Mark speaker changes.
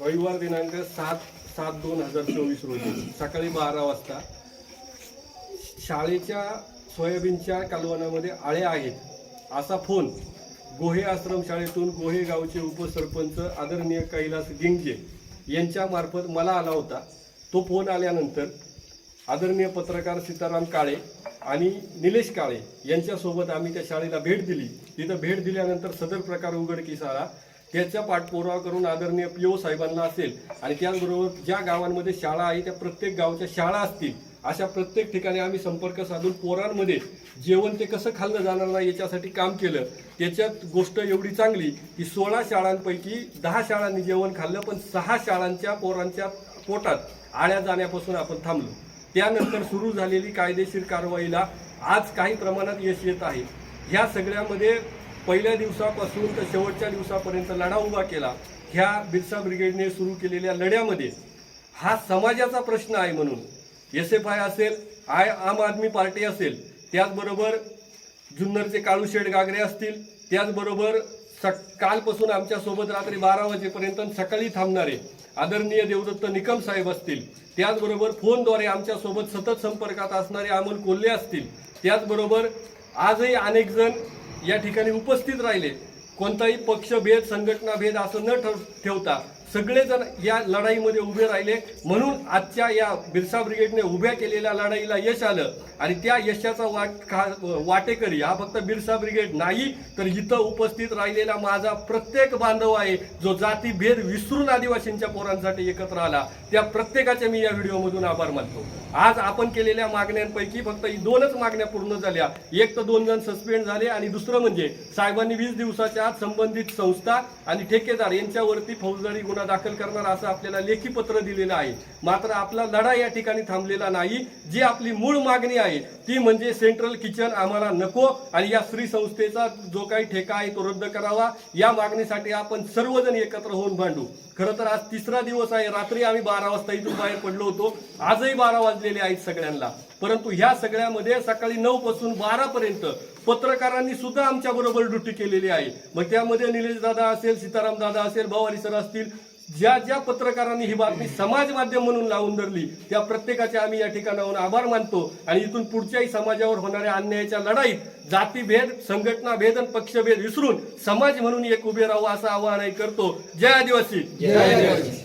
Speaker 1: रविवार दिनांक सात सात दोन हजार चोवीस रोजी सकाळी बारा वाजता शाळेच्या सोयाबीनच्या कालवनामध्ये आळे आहेत. असा फोन गोहे आश्रम शाळेतून गोहे गावचे उपसरपंच आदरणीय कैलास गिंगजे यांच्यामार्फत मला आला होता. तो फोन आल्यानंतर आदरणीय पत्रकार सीताराम काळे आणि निलेश काळे यांच्यासोबत आम्ही त्या शाळेला भेट दिली. तिथं भेट दिल्यानंतर सदर प्रकार उघडकीस आला. त्याचा पाठपुरावा करून आदरणीय पी ओ साहेबांना असेल. आणि त्याचबरोबर ज्या गावांमध्ये शाळा आहे त्या प्रत्येक गावच्या शाळा असतील अशा प्रत्येक ठिकाणी आम्ही संपर्क साधून पोरांमध्ये जेवण ते कसं खाल्लं जाणार नाही याच्यासाठी काम केलं. त्याच्यात गोष्ट एवढी चांगली की सोळा शाळांपैकी दहा शाळांनी जेवण खाल्लं पण सहा शाळांच्या पोरांच्या पोटात आळ्या जाण्यापासून आपण थांबलो. त्यानंतर सुरू झालेली कायदेशीर कारवाईला आज काही प्रमाणात यश येत आहे. ह्या सगळ्यामध्ये पहिल्या दिवसापासून तर शेवटच्या दिवसापर्यंत लढा उभा केला. ह्या बिरसा ब्रिगेडने सुरू केलेल्या लढ्यामध्ये हा समाजाचा प्रश्न आहे म्हणून. एस एफ आय असेल आय आम आदमी पार्टी असेल त्याचबरोबर जुन्नरचे काळूशेठ गागरे असतील त्याचबरोबर सक कालपासून आमच्यासोबत रात्री बारा वाजेपर्यंत सकाळी थांबणारे आदरणीय देवदत्त निकम साहेब असतील त्याचबरोबर फोनद्वारे आमच्यासोबत सतत संपर्कात असणारे अमोल कोल्हे असतील त्याचबरोबर आजही अनेक जण या ठिकाणी उपस्थित राहिले. कोणताही पक्षभेद संघटना भेद असं न ठेवता सगळेजण या लढाईमध्ये उभे राहिले. म्हणून आजच्या या बिरसा ब्रिगेडने उभ्या केलेल्या लढाईला यश आलं. आणि त्या यशाचा वाट खा- वाटेकरी हा फक्त बिरसा ब्रिगेड नाही तर इथं उपस्थित राहिलेला माझा प्रत्येक बांधव आहे जो जातीभेद विसरून आदिवासींच्या पोरांसाठी एकत्र आला. त्या प्रत्येकाचे मी या व्हिडिओमधून आभार मानतो. आज आपण केलेल्या मागण्यांपैकी फक्त ही दोनच मागण्या पूर्ण झाल्या. एक तर दोन जण सस्पेंड झाले आणि दुसरं म्हणजे साहेबांनी वीस दिवसाच्या आत संबंधित संस्था आणि ठेकेदार यांच्यावरती फौजदारी गुन्हा दाखल करणार असं आपल्याला लेखी पत्र दिलेलं आहे. मात्र आपला लढा या ठिकाणी थांबलेला नाही. जी आपली मूळ मागणी आहे ती म्हणजे सेंट्रल किचन आम्हाला नको आणि या स्त्री संस्थेचा जो काही ठेका आहे तो रद्द करावा. या मागणीसाठी आपण सर्वजण एकत्र होऊन भांडू. खरं तर आज तिसरा दिवस आहे. रात्री आम्ही बारा वाजता इथून बाहेर पडलो होतो. आजही बारा वाजलेले आहेत सगळ्यांना. परंतु ह्या सगळ्यामध्ये सकाळी नऊ पासून बारा पर्यंत पत्रकारांनी सुद्धा आमच्या बरोबर ड्युटी केलेली आहे. मग त्यामध्ये निलेश दादा असेल सीताराम दादा असेल भावारी सर असतील ज्या ज्या पत्रकारांनी ही बातमी समाज माध्यम म्हणून लावून धरली त्या प्रत्येकाचे आम्ही या ठिकाणाहून आभार मानतो आणि इथून पुढच्याही समाजावर होणाऱ्या अन्यायाच्या लढाईत जातीभेद संघटना भेद आणि पक्षभेद विसरून समाज म्हणून एक उभे राहू असं आवाहनही करतो. जय आदिवासी.
Speaker 2: जय आदिवासी.